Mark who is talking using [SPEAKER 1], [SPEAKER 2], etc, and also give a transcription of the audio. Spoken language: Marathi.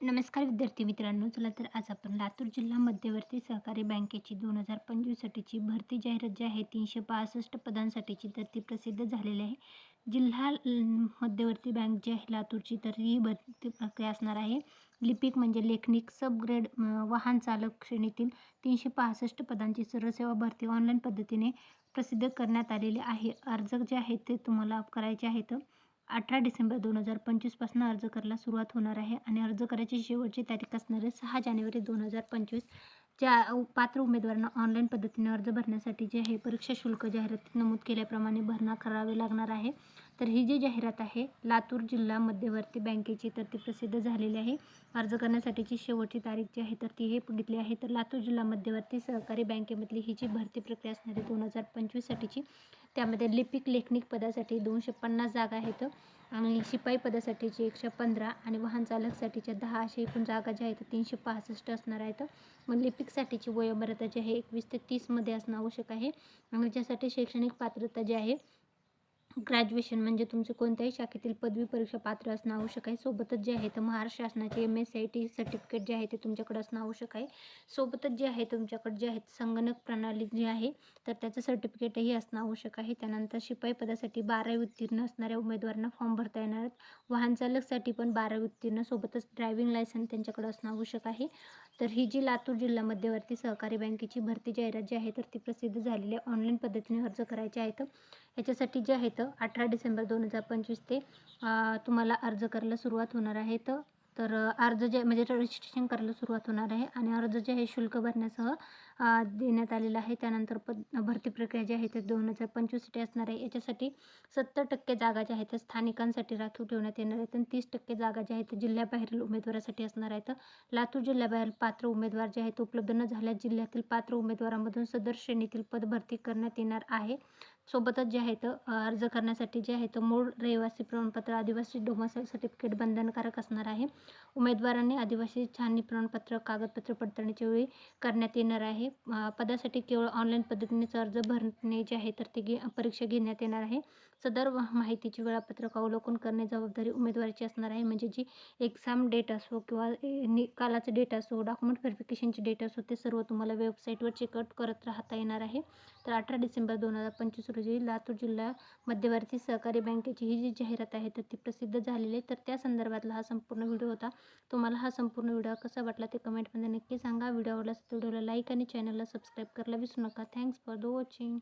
[SPEAKER 1] नमस्कार विद्यार्थी मित्रांनो चला तर आज आपण लातूर जिल्हा मध्यवर्ती सहकारी बँकेची दोन हजार पंचवीससाठीची भरती जाहिरात जी आहे तीनशे पासष्ट पदांसाठीची तर ती प्रसिद्ध झालेली आहे. जिल्हा मध्यवर्ती बँक जी आहे लातूरची तर ही भरती प्रक्रिया असणार आहे. लिपिक म्हणजे लेखनिक सबग्रेड वाहन चालक श्रेणीतील तीनशे पासष्ट पदांची सर्वसेवा भरती ऑनलाईन पद्धतीने प्रसिद्ध करण्यात आलेली आहे. अर्ज जे आहेत ते तुम्हाला करायचे आहेत. अठरा डिसेंबर दोन हजार पंचवीसपासून अर्ज करायला सुरुवात होणार आहे आणि अर्ज करायची शेवटची तारीख असणार आहे सहा जानेवारी दोन हजार पंचवीस. ज्या पात्र उमेदवारांना ऑनलाईन पद्धतीने अर्ज भरण्यासाठी जे आहे परीक्षा शुल्क जाहिरातीत नमूद केल्याप्रमाणे भरणा करावे लागणार आहे. तर ही जी जाहिरात आहे लातूर जिल्हा मध्यवर्ती बँकेची तर ती प्रसिद्ध झालेली आहे. अर्ज करण्यासाठीची शेवटची तारीख जी आहे तर ती हे बघितली आहे. तर लातूर जिल्हा मध्यवर्ती सहकारी बँकेमधली ही जी भरती प्रक्रिया असणारी दोन हजार पंचवीससाठीची त्यामध्ये लिपिक लेखनिक पदासाठी दोनशे पन्नास जागा आहेत आणि शिपाई पदासाठीची एकशे पंधरा आणि वाहन चालकसाठीच्या दहा अशा एकूण जागा ज्या आहेत तीनशे पासष्ट असणार आहेत. मग लिपिकसाठीची वयोमर्यादा जी आहे एकवीस ते तीसमध्ये असणं आवश्यक आहे. आणि ज्यासाठी शैक्षणिक पात्रता जी आहे ग्रॅज्युएशन म्हणजे तुमचे कोणत्याही शाखेतील पदवी परीक्षा पात्र असणं आवश्यक आहे. सोबतच जे आहे तर महाराष्ट्र शासनाचे M S I T certificate जे आहे ते तुमच्याकडे असणं आवश्यक आहे. सोबतच जे आहे तुमच्याकडे जे आहेत संगणक प्रणाली जी आहे तर त्याचं सर्टिफिकेटही असणं आवश्यक आहे. त्यानंतर शिपाई पदासाठी बारावी उत्तीर्ण असणाऱ्या उमेदवारांना फॉर्म भरता येणार आहेत. वाहन चालकसाठी पण बारावी उत्तीर्ण. सोबतच ड्रायव्हिंग लायसन त्यांच्याकडे असणं आवश्यक आहे. तर ही जी लातूर जिल्हा मध्यवर्ती सहकारी बँकेची भरती जाहिरात जी आहे तर ती प्रसिद्ध झालेली आहे ऑनलाईन पद्धतीने अर्ज करायचे आहेत. याच्यासाठी जे आहेत अठरा डिसेंबर दोन हजार पंचवीस ते तुम्हाला अर्ज करायला सुरुवात होणार आहे. तर तर अर्ज जे म्हणजे रजिस्ट्रेशन करायला सुरुवात होणार आहे आणि अर्ज जे आहे शुल्क भरण्यासह देण्यात आलेलं आहे. त्यानंतर पद भरती प्रक्रिया जी आहे ते दोन हजार पंचवीससाठी असणार आहे. याच्यासाठी सत्तर टक्के जागा ज्या आहेत त्या स्थानिकांसाठी राखीव ठेवण्यात येणार आहेत आणि तीस टक्के जागा ज्या आहेत त्या जिल्ह्याबाहेरील उमेदवारासाठी असणार आहेत. लातूर जिल्ह्याबाहेर पात्र उमेदवार जे आहेत उपलब्ध न झाल्यास जिल्ह्यातील पात्र उमेदवारामधून सदर श्रेणीतील पद भरती करण्यात येणार आहे. सोबतच जे आहेत तर अर्ज करण्यासाठी जे आहे तर मूळ रहिवासी प्रमाणपत्र आदिवासी डोमासाईल सर्टिफिकेट बंधनकारक असणार आहे. उमेदवारांनी आदिवासी छाननी प्रमाणपत्र कागदपत्र पडताळणीच्या वेळी करण्यात येणार आहे. पदासाठी केवळ ऑनलाईन पद्धतीनेच अर्ज भरणे जे आहे तर ते घे परीक्षा घेण्यात येणार आहे. सदर माहितीची माहितीचे वेळापत्रक अवलोकन करणे जबाबदारी उमेदवाराची असणार आहे. म्हणजे जी एक्झाम डेट असो किंवा निकालाचा डेट असो डॉक्युमेंट व्हेरिफिकेशनची डेट असो ते सर्व तुम्हाला वेबसाईटवर चेकआउट करत राहता येणार आहे. तर अठरा डिसेंबर दोन हजार पंचवीस रोजी लातूर जिल्हा मध्यवर्ती सहकारी बँकेची ही जी जाहिरात आहे तर ती प्रसिद्ध झालेली आहे. तर त्या संदर्भातला हा संपूर्ण व्हिडिओ होता. तुम्हाला हा संपूर्ण व्हिडिओ कसा वाटला ते कमेंटमध्ये नक्की सांगा. व्हिडिओ आवडला तर व्हिडिओला लाईक आणि चॅनलला सबस्क्राईब करायला विसरू नका. Thanks for the watching.